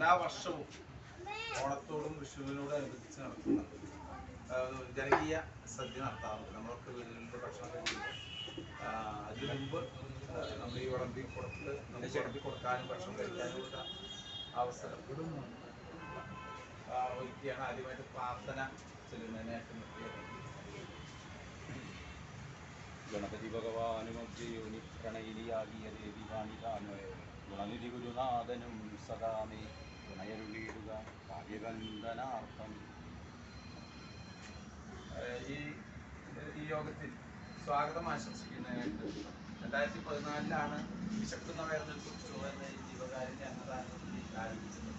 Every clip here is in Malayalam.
എല്ലാ വർഷവും ഓണത്തോടും വിഷുവിനോടും അനുബന്ധിച്ച് നടത്തുന്ന ജനകീയ സദ്യ നടത്താറുണ്ട്. നമ്മളൊക്കെ വീടുകളിൽ ഭക്ഷണം കഴിക്കുമ്പോൾ ആ, അതിനു മുമ്പ് നമ്മൾ ഈ വിളമ്പി കൊടുത്ത് നമുക്ക് വിളമ്പി കൊടുക്കാനും ഭക്ഷണം കഴിക്കാനുമുള്ള അവസരം ആ, ഒരുക്കിയാണ് ആദ്യമായിട്ട് പ്രാർത്ഥന ചെല്ലുന്നതിനായിട്ട് നിർത്തിയത്. ഗണപതി ഭഗവാനുമദ്യോനി പ്രണയിനിയാകിയ ദേവി കാണികാന്വയ ഗുണനിധി ഗുരുനാഥനും സദാമേ. കാവ്യവന്ദനാർത്ഥം ഈ ഈ യോഗത്തിൽ സ്വാഗതം ആശംസിക്കുന്നതിനായിട്ട് രണ്ടായിരത്തി പതിനാലിലാണ് വിശക്കുന്ന വേദന കുറിച്ചു എന്ന ഈ ജീവകാരുണ്യ അന്നദാനത്തിൽ ആരംഭിച്ചത്.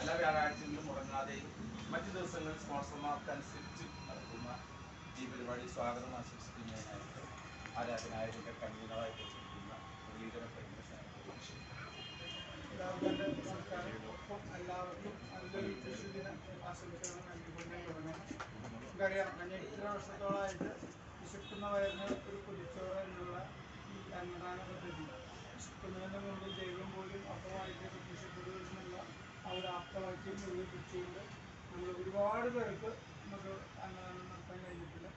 എല്ലാ വ്യാഴാഴ്ചകളിലും മുടങ്ങാതെയും മറ്റു ദിവസങ്ങളിൽ സ്പോൺസർമാർക്കനുസരിച്ച് നടക്കുന്ന ഈ പരിപാടി സ്വാഗതം ആശംസിക്കുന്നതിനായിട്ട് ആരാധനായകന്റെ കൺവീനറായി പ്രവർത്തിക്കുന്ന മുരളീധര പ്രേമശാല എല്ലാവർക്കും എല്ലാവർക്കും ആശംസകൾ നൽകിക്കൊണ്ട് തുടങ്ങാം നമുക്കറിയാം കഴിഞ്ഞ ഇത്ര വർഷത്തോളമായിട്ട് വിശക്കുന്ന വയറിന് ഒരു കുതിച്ചോറ് എന്നുള്ള ഈ അന്നദാന പദ്ധതി വിശക്കുന്നതിന് മുമ്പ് ദൈവം പോലും അപ്പമായിട്ട് പ്രത്യക്ഷപ്പെടുക എന്നുള്ള ആ ഒരു ആപ്തവാക്യം മുഴുവൻ നമ്മൾ ഒരുപാട് പേർക്ക് നമുക്ക് അന്നദാനം നടത്താൻ കഴിഞ്ഞിട്ടില്ല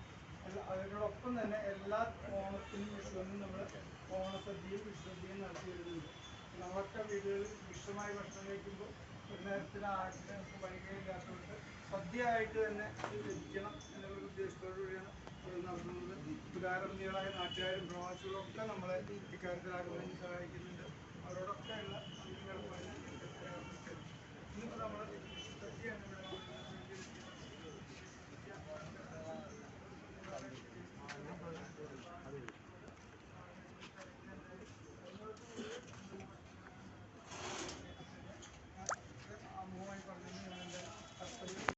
അതിനോടൊപ്പം തന്നെ എല്ലാ ഓണത്തിനും വിഷുവിനും നമ്മൾ ഓണസദ്യയും വിഷുസദ്യയും നടത്തി വരുന്നുണ്ട് നമ്മളൊക്കെ വീടുകളിൽ വിഷമായി ഭക്ഷണം കഴിക്കുമ്പോൾ ഒരു നേരത്തിന് ആട്ടിന് നമുക്ക് സദ്യയായിട്ട് തന്നെ ഇത് ലഭിക്കണം എന്നുള്ള ഉദ്ദേശത്തോടു കൂടിയാണ് ഇത് നടത്തുന്നത്. ഉദാഹരണീയങ്ങളായ നാട്ടുകാരും പ്രവാസികളും ഒക്കെ നമ്മളെ ഇക്കാര്യത്തിലാകുന്നതിന് സഹായിക്കുന്നുണ്ട്. അവരോടൊക്കെ ഉള്ള